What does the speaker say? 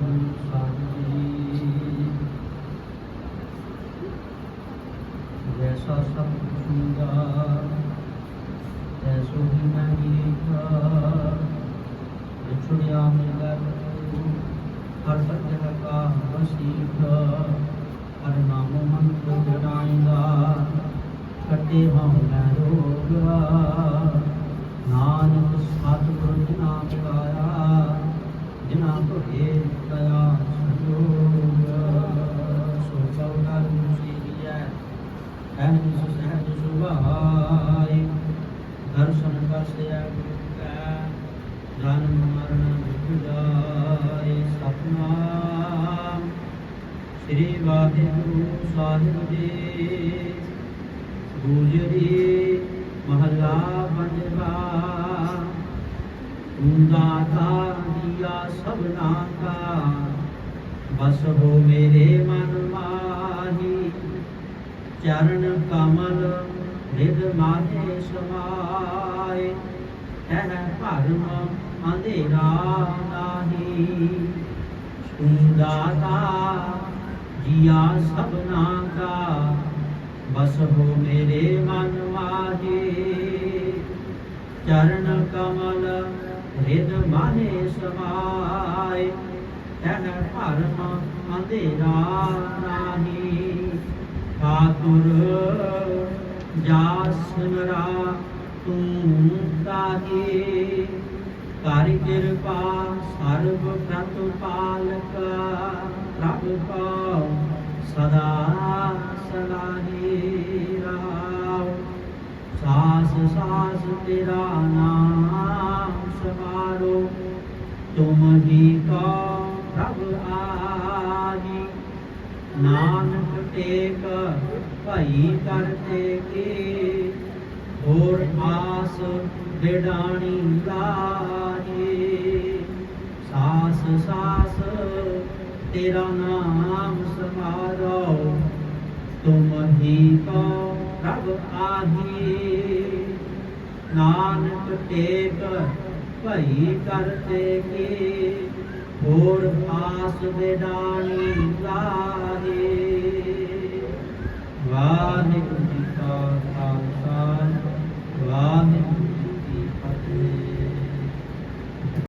ਗੁਰੂ ਸਾਹਿਬ ਜੀ ਜੈਸਾ ਸਭ ਸੁੰਗਾ ਤੈਸੋ ਹੀ ਮੈਂ ਨੀਠਾ ਵਿਛੜਿਆ ਮਿਲੈ ਹਰ ਸੱਜਣ ਕਾ ਵਸੀਠ ਹਰ ਨਾਮ ਮੰਤਰ ਸ੍ਰੀ ਵਾਹਿਗੁਰੂ ਸਾਹਿਬ ਜੀ ਗੁਜਰੀ ਮਹਲਾ ਪੰਜਵਾ ਦਾਤਾ ਦੀਆ ਸਭਨਾ ਕਾ ਬਸ ਹੋ ਮੇਰੇ ਮਨ ਮਾਹੀ। ਚਰਨ ਕਮਲ ਰਿਦ ਮਾਥੇ ਸਮਾਏ ਤਹ ਭਰਮ ਅੰਧੇਰਾ ਨਾਹੀ। ਤੂੰ ਜੀਆ ਸਭਨਾ ਕਾ ਬਸ ਹੋ ਮੇਰੇ ਮਨ ਮਾਹੀ। ਚਰਨ ਕਮਲ ਰਿਦ ਮਾਨੇ ਸਮਾਏ ਤਹ ਭਰਮ ਅੰਧੇਰਾ ਨਾਹੀ। ਠਾਕੁਰ ਜਾ ਸਿਮਰਾ ਤੂੰ ਤਾਹੀ। ਕਰ ਕਿਰਪਾ ਸਰਬ ਪ੍ਰਤਪਾਲਕ, ਪ੍ਰਭ ਕੋ ਸਦਾ ਸਲਾਹੀ। ਤੇਰਾ ਨਾਮ ਸਵਾਰੋ, ਤੁਮ ਹੀ ਕੋ ਪ੍ਰਭ ਆਜੀ ਨਾਨਕ ਟੇਕ, ਭਈ ਕਰਤੇ ਕੀ ਹੋਰ ਆਸ ਡਿਡਾਣੀ ਲਾਹੀ। ਸਾਸ ਸਾਸ, ਤੇਰਾ ਨਾਮ ਸਮਾਰੋ ਤੁਮ ਹੀ ਕੋ ਪ੍ਰਭ ਆਹੀ। ਨਾਨਕ ਟੇਕ ਭਈ ਕਰਤੇ ਕੀ? ਹੋਰ ਆਸ ਡਿਡਾਣੀ ਲਾਹੀ ਵਾਹਿਗੁਰੂ